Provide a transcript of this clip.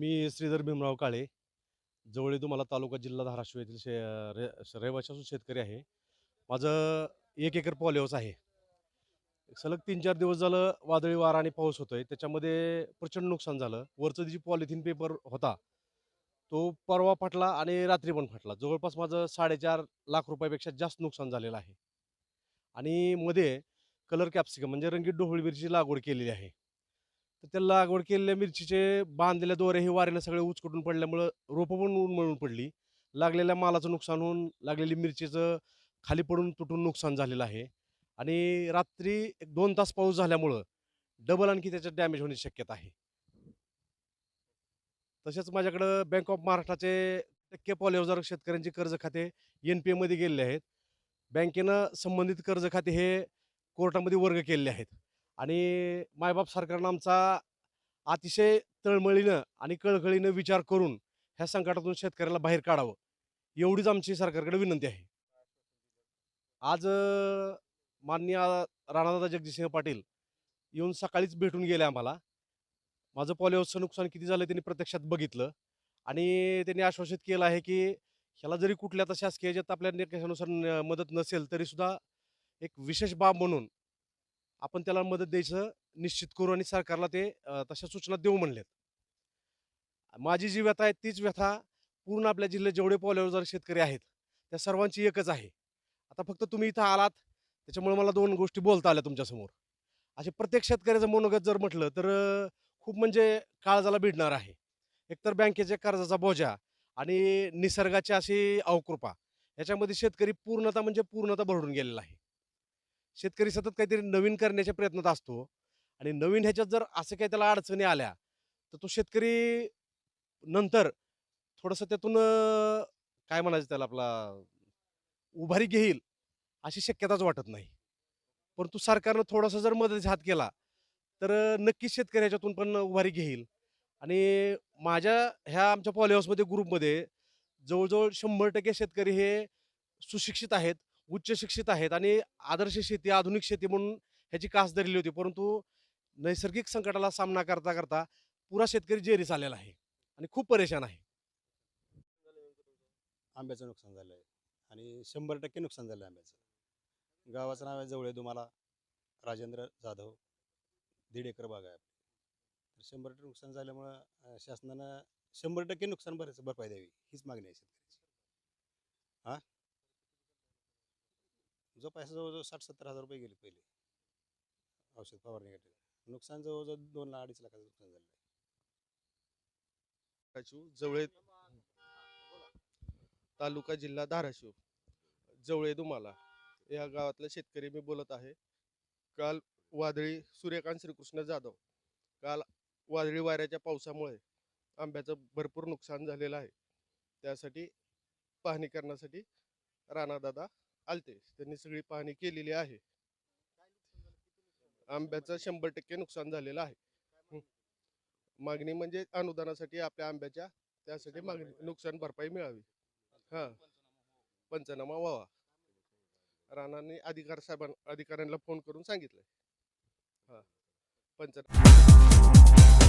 मी श्रीधर भीमराव काळे. जवळ तुम्हाला तालुका जिल्हा धाराशिव येथील शे रे असून शेतकरी आहे. माझं एक एकर पॉलिहाऊस आहे. सलग तीन चार दिवस झालं वादळी वारा आणि पाऊस होतोय. त्याच्यामध्ये प्रचंड नुकसान झालं. वरचं जी पॉलिथिन पेपर होता तो परवा फाटला आणि रात्री पण फाटला. जवळपास माझं साडेचार लाख रुपयापेक्षा जास्त नुकसान झालेलं आहे. आणि मध्ये कलर कॅप्सिकम म्हणजे रंगीत ढोबळी मिरची लागवड केलेली आहे. तर त्या लागवड केलेल्या मिरचीचे बांधलेल्या दोरे हे वाऱ्यानं सगळे उचकटून पडल्यामुळं रोपं पण उन्मळून पडली. लागलेल्या मालाचं नुकसान होऊन लागलेली मिरचीचं खाली पडून तुटून नुकसान झालेलं आहे. आणि रात्री एक दोन तास पाऊस झाल्यामुळं डबल आणखी त्याच्यात डॅमेज होण्याची शक्यता आहे. तसेच माझ्याकडं बँक ऑफ महाराष्ट्राचे टक्के पॉलिओजार शेतकऱ्यांची कर्ज खाते एन पी एमध्ये गेलेले आहेत. बँकेनं संबंधित कर्ज खाते हे कोर्टामध्ये वर्ग केलेले आहेत. आणि मायबाप सरकारनं आमचा अतिशय तळमळीनं आणि कळकळीनं विचार करून ह्या संकटातून शेतकऱ्याला बाहेर काढावं. एवढीच आमची सरकारकडे विनंती आहे. आज माननीय राणादादा जगजितसिंह पाटील येऊन सकाळीच भेटून गेले आम्हाला. माझं पॉलिओचं नुकसान किती झालं त्यांनी प्रत्यक्षात बघितलं आणि त्यांनी आश्वासित केलं आहे की ह्याला जरी कुठल्या आता शासकीय ज्यात आपल्या निकषानुसार मदत नसेल तरीसुद्धा एक विशेष बाब म्हणून आपण त्याला मदत द्यायचं निश्चित करू आणि सरकारला ते तशा सूचना देऊ म्हणलेत. माझी जी व्यथा आहे तीच व्यथा पूर्ण आपल्या जिल्ह्यात जेवढे पॉलिओजार शेतकरी आहेत त्या सर्वांची एकच आहे. आता फक्त तुम्ही इथं आलात त्याच्यामुळे मला दोन गोष्टी बोलता आल्या तुमच्यासमोर. असे प्रत्येक शेतकऱ्याचं मनोगत जर म्हटलं तर खूप म्हणजे काळजाला भिडणार आहे. एकतर बँकेच्या कर्जाचा बोजा आणि निसर्गाची अशी अवकृपा याच्यामध्ये शेतकरी पूर्णता म्हणजे पूर्णता भरडून गेलेला आहे. शेतकरी सतत काहीतरी नवीन करण्याच्या प्रयत्नात असतो. आणि नवीन ह्याच्यात जर असं काही त्याला अडचणी आल्या तर तो शेतकरी नंतर थोडंसं त्यातून काय म्हणायचं त्याला आपला उभारी घेईल अशी शक्यताच वाटत नाही. परंतु सरकारनं थोडासा जर मदतीचा हात केला तर नक्कीच शेतकरी ह्याच्यातून पण उभारी घेईल. आणि माझ्या ह्या आमच्या पॉलिहाऊसमध्ये ग्रुपमध्ये जवळजवळ शंभर टक्के शेतकरी हे सुशिक्षित आहेत. उच्च शिक्षित आहेत आणि आदर्श शेती आधुनिक शेती म्हणून ह्याची कास धरली होती. परंतु नैसर्गिक संकटाला सामना करता करता पुरा शेतकरी जेरीस आलेला आहे आणि खूप परेशान आहे. आंब्याचं नुकसान झालं आहे आणि शंभर टक्के नुकसान झालं आंब्याचं. गावाचं नाव आहे जवळे तुम्हाला राजेंद्र जाधव दीड एकर बाग आहे. तर शंभर टक्के नुकसान झाल्यामुळं शासनानं शंभर टक्के नुकसान भरायचं भरपाई द्यावी हीच मागणी आहे शेतकऱ्याची. हां? जो पैसा जवळजवळ साठ सत्तर हजार रुपये गेले पहिले. औषध फवारणीसाठी नुकसान जवळजवळ दोन लाख अडीच लाखाचं नुकसान झालं आहे. धाराशिव जवळे तालुका जिल्हा धाराशिव. जवळे दुमाला. या गावातला शेतकरी मी बोलत आहे. काल वादळी सूर्यकांत श्रीकृष्ण जाधव. काल वादळी वाऱ्याच्या पावसामुळे आंब्याचं भरपूर नुकसान झालेलं आहे. त्यासाठी पाहणी करण्यासाठी राणादादा आलते त्यांनी सगळी पाहणी केलेली आहे. आंब्याचं शंभर टक्के नुकसान झालेलं आहे. मागणी म्हणजे अनुदानासाठी आपल्या आंब्याच्या त्यासाठी मागणी नुकसान भरपाई मिळावी. हा. पंचनामा व्हावा. राणांनी अधिकार साहेबां अधिकाऱ्यांना फोन करून सांगितलंय. हा. पंचनामा